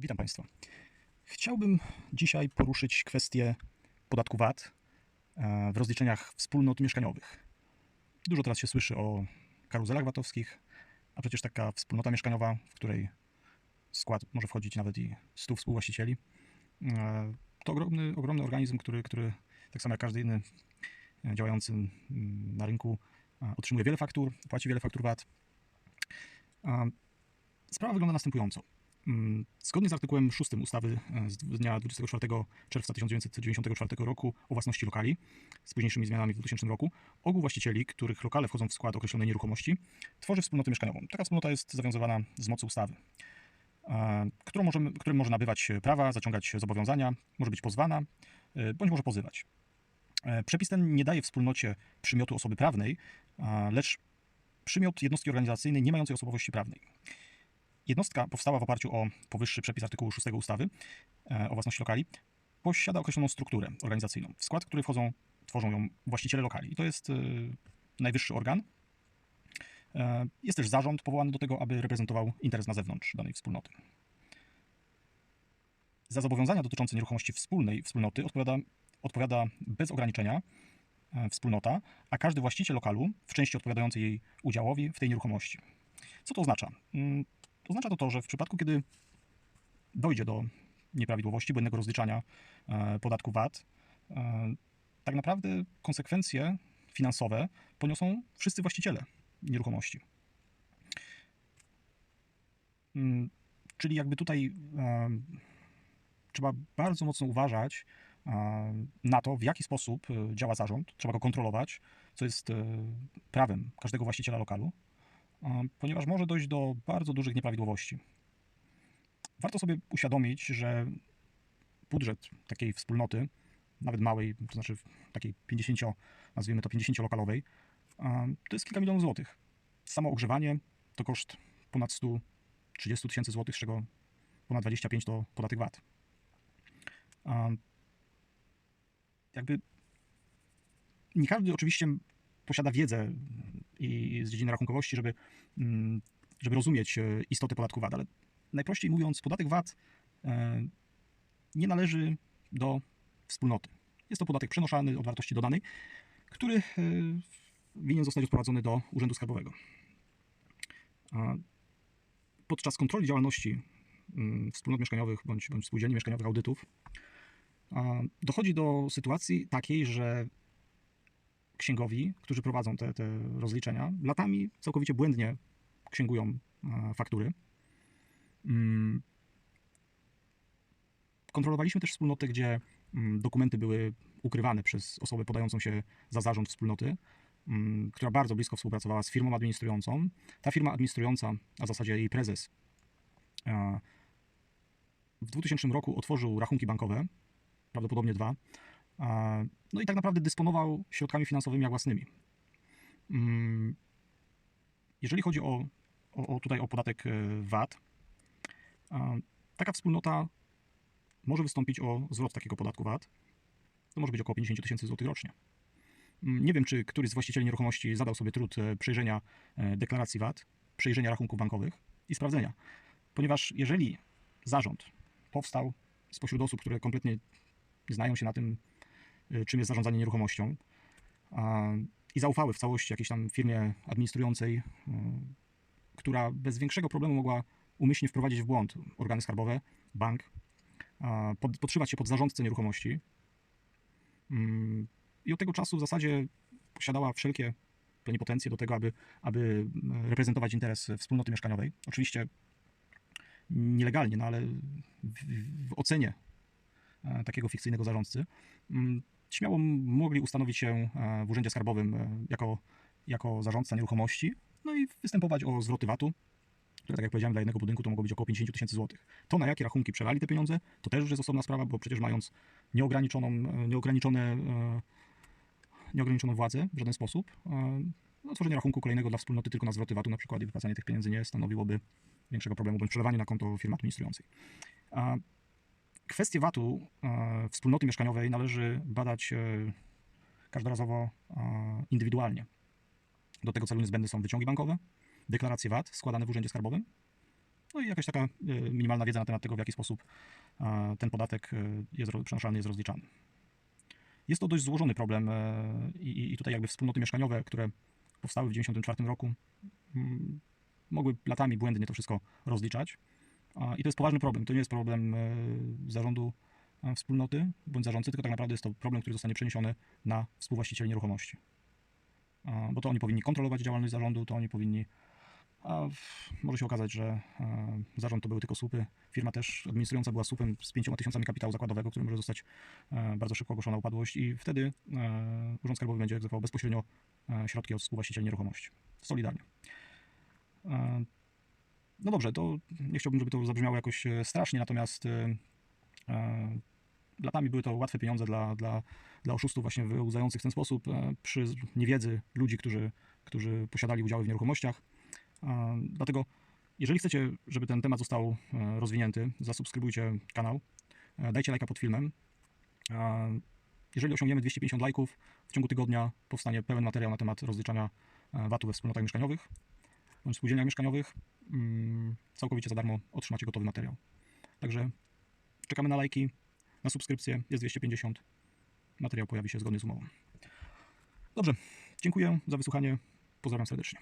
Witam Państwa. Chciałbym dzisiaj poruszyć kwestię podatku VAT e, w rozliczeniach wspólnot mieszkaniowych. Dużo teraz się słyszy o karuzelach VAT-owskich, a przecież taka wspólnota mieszkaniowa, w której skład może wchodzić nawet i 100 współwłaścicieli, e, to ogromny, ogromny organizm, który, który tak samo jak każdy inny e, działający mm, na rynku otrzymuje wiele faktur, płaci wiele faktur VAT. Sprawa wygląda następująco. Mm, zgodnie z artykułem 6 ustawy e, z dnia 24 czerwca 1994 roku o własności lokali, z późniejszymi zmianami w 2000 roku, ogół właścicieli, których lokale wchodzą w skład określonej nieruchomości, tworzy wspólnotę mieszkaniową. Taka wspólnota jest zawiązywana z mocy ustawy, e, którą możemy, którym może nabywać prawa, zaciągać zobowiązania, może być pozwana, e, bądź może pozywać. Przepis ten nie daje wspólnocie przymiotu osoby prawnej, lecz przymiot jednostki organizacyjnej nie mającej osobowości prawnej. Jednostka powstała w oparciu o powyższy przepis artykułu 6 ustawy e, o własności lokali. Posiada określoną strukturę organizacyjną, w skład której wchodzą, tworzą ją właściciele lokali. I to jest e, najwyższy organ. E, jest też zarząd powołany do tego, aby reprezentował interes na zewnątrz danej wspólnoty. Za zobowiązania dotyczące nieruchomości wspólnej wspólnoty odpowiada, odpowiada bez ograniczenia wspólnota, a każdy właściciel lokalu w części odpowiadającej jej udziałowi w tej nieruchomości. Co to oznacza? Oznacza to to, że w przypadku, kiedy dojdzie do nieprawidłowości, błędnego rozliczania e, podatku VAT, e, tak naprawdę konsekwencje finansowe poniosą wszyscy właściciele nieruchomości. Mm, czyli jakby tutaj e, trzeba bardzo mocno uważać na to, w jaki sposób działa zarząd. Trzeba go kontrolować, co jest prawem każdego właściciela lokalu ponieważ może dojść do bardzo dużych nieprawidłowości. Warto sobie uświadomić, że budżet takiej wspólnoty, nawet małej, to znaczy takiej 50, nazwijmy to 50 lokalowej, to jest kilka milionów złotych. Samo ogrzewanie to koszt ponad 130 tysięcy złotych, z czego ponad 25 to podatek VAT. Jakby nie każdy oczywiście posiada wiedzę i z dziedziny rachunkowości, żeby, mm, żeby rozumieć e, istotę podatku VAT, ale najprościej mówiąc, podatek VAT e, nie należy do wspólnoty. Jest to podatek przenoszany od wartości dodanej, który e, winien zostać odprowadzony do Urzędu Skarbowego. Podczas kontroli działalności mm, wspólnot mieszkaniowych bądź, bądź spółdzielni mieszkaniowych audytów dochodzi do sytuacji takiej, że księgowi, którzy prowadzą te, te rozliczenia, latami całkowicie błędnie księgują e, faktury. Mm. Kontrolowaliśmy też wspólnoty, gdzie mm, dokumenty były ukrywane przez osobę podającą się za zarząd wspólnoty, mm, która bardzo blisko współpracowała z firmą administrującą. Ta firma administrująca, a w zasadzie jej prezes, e, w 2000 roku otworzył rachunki bankowe, prawdopodobnie dwa, no i tak naprawdę dysponował środkami finansowymi jak własnymi. Mm, jeżeli chodzi o, o, tutaj o podatek e, VAT, taka wspólnota może wystąpić o zwrot takiego podatku VAT. To może być około 50 tysięcy złotych rocznie. Mm, nie wiem, czy któryś z właścicieli nieruchomości zadał sobie trud e, przejrzenia e, deklaracji VAT, przejrzenia rachunków bankowych i sprawdzenia. Ponieważ jeżeli zarząd powstał spośród osób, które kompletnie nie znają się na tym, czym jest zarządzanie nieruchomością i zaufały w całości jakiejś tam firmie administrującej, y, która bez większego problemu mogła umyślnie wprowadzić w błąd organy skarbowe, bank, podszywać się pod zarządcę nieruchomości. Mm, I od tego czasu w zasadzie posiadała wszelkie plenipotencje do tego, aby, aby reprezentować interes wspólnoty mieszkaniowej. Oczywiście nielegalnie, no ale w, w ocenie e, takiego fikcyjnego zarządcy. Śmiało mogli ustanowić się e, w Urzędzie Skarbowym e, jako, jako zarządca nieruchomości, no i występować o zwroty VAT-u, które, tak jak powiedziałem, dla jednego budynku to mogło być około 50 tysięcy złotych. To, na jakie rachunki przelali te pieniądze, to też już jest osobna sprawa, bo przecież mając nieograniczoną, e, nieograniczone, nieograniczoną władzę w żaden sposób, no, tworzenie rachunku kolejnego dla wspólnoty tylko na zwroty VAT-u na przykład i wypłacanie tych pieniędzy nie stanowiłoby większego problemu, bądź przelewanie na konto firmy administrującej. Kwestię VAT-u e, wspólnoty mieszkaniowej należy badać e, każdorazowo e, indywidualnie. Do tego celu niezbędne są wyciągi bankowe, deklaracje VAT składane w Urzędzie Skarbowym no i jakaś taka minimalna wiedza na temat tego, w jaki sposób ten podatek jest przenoszony, jest rozliczany. Jest to dość złożony problem i, i tutaj jakby wspólnoty mieszkaniowe, które powstały w 1994 roku, mogły latami błędnie to wszystko rozliczać. I to jest poważny problem. To nie jest problem e, zarządu e, wspólnoty bądź zarządcy, tylko tak naprawdę jest to problem, który zostanie przeniesiony na współwłaścicieli nieruchomości. Bo to oni powinni kontrolować działalność zarządu, to oni powinni. A może się okazać, że e, zarząd to były tylko słupy. Firma też administrująca była słupem z 5 tysiącami kapitału zakładowego, który może zostać bardzo szybko ogłoszona upadłość, i wtedy Urząd Skarbowy będzie egzekwował bezpośrednio środki od współwłaścicieli nieruchomości. Solidarnie. No dobrze, to nie chciałbym, żeby to zabrzmiało jakoś e, strasznie, natomiast e, e, latami były to łatwe pieniądze dla, dla, dla oszustów właśnie wyłudzających w ten sposób przy niewiedzy ludzi, którzy, którzy posiadali udziały w nieruchomościach. Dlatego, jeżeli chcecie, żeby ten temat został rozwinięty, zasubskrybujcie kanał, dajcie lajka pod filmem. Jeżeli osiągniemy 250 lajków, w ciągu tygodnia powstanie pełen materiał na temat rozliczania VAT-u we wspólnotach mieszkaniowych bądź spółdzielniach mieszkaniowych. Mm, Całkowicie za darmo otrzymacie gotowy materiał. Także czekamy na lajki, na subskrypcję. Jest 250. Materiał pojawi się zgodnie z umową. Dobrze, dziękuję za wysłuchanie. Pozdrawiam serdecznie.